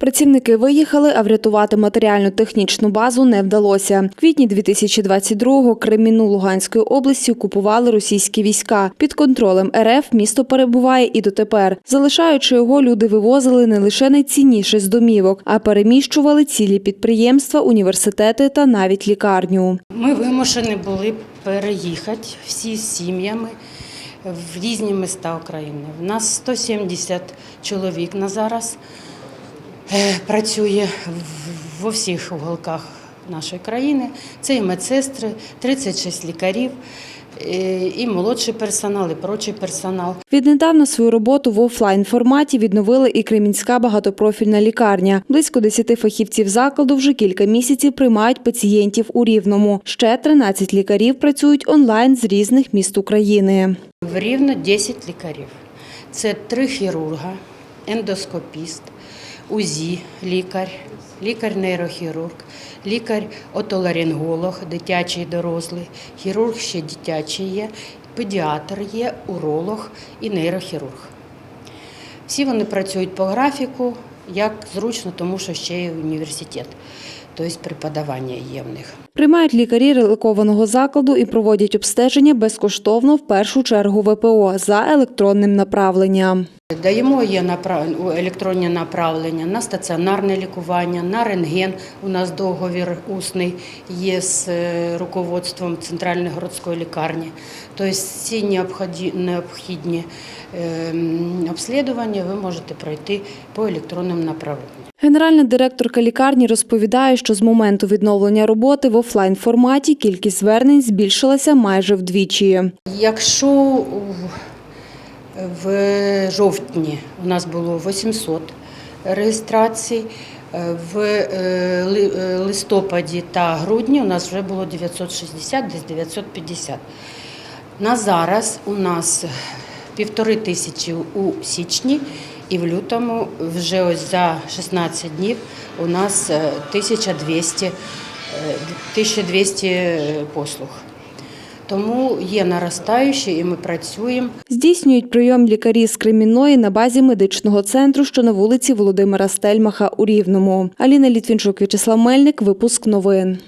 Працівники виїхали, а врятувати матеріально-технічну базу не вдалося. В квітні 2022-го Креміну Луганської області окупували російські війська. Під контролем РФ місто перебуває і дотепер. Залишаючи його, люди вивозили не лише найцінніше з домівок, а переміщували цілі підприємства, університети та навіть лікарню. Ми вимушені були переїхати всі з сім'ями в різні міста України. У нас 170 чоловік на зараз працює в- всіх уголках нашої країни. Це і медсестри, 36 лікарів, е, і молодший персонал, і прочий персонал. Віднедавна свою роботу в офлайн форматі відновила і Кремінська багатопрофільна лікарня. Близько 10 фахівців закладу вже кілька місяців приймають пацієнтів у Рівному. Ще 13 лікарів працюють онлайн з різних міст України. В Рівно 10 лікарів. Це три хірурга, ендоскопіст, УЗІ лікар, лікар-нейрохірург, лікар-отоларинголог, дитячий дорослий, хірург ще дитячий є, педіатр є, уролог і нейрохірург. Всі вони працюють по графіку, як зручно, тому що ще є університет, тобто преподавання є в них. Приймають лікарі релокованого закладу і проводять обстеження безкоштовно в першу чергу ВПО за електронним направленням. Даємо є електронні направлення на стаціонарне лікування, на рентген. У нас договір усний є з е, руководством Центральної городської лікарні. Тобто всі необхідні ем, обслідування ви можете пройти по електронним направленням. Генеральна директорка лікарні розповідає, що з моменту відновлення роботи в офлайн форматі кількість звернень збільшилася майже вдвічі. Якщо в- жовтні у нас було 800 реєстрацій, в е, е, листопаді та грудні у нас вже було 960, десь 950. На зараз у нас півтори тисячі у січні і в лютому вже ось за 16 днів у нас е, 1200, е, 1200 послуг. Тому є наростаючі і ми працюємо. Здійснюють прийом лікарі з Кремінної на базі медичного центру, що на вулиці Володимира Стельмаха у Рівному. Аліна Літвінчук, В'ячеслав Мельник. Випуск новин.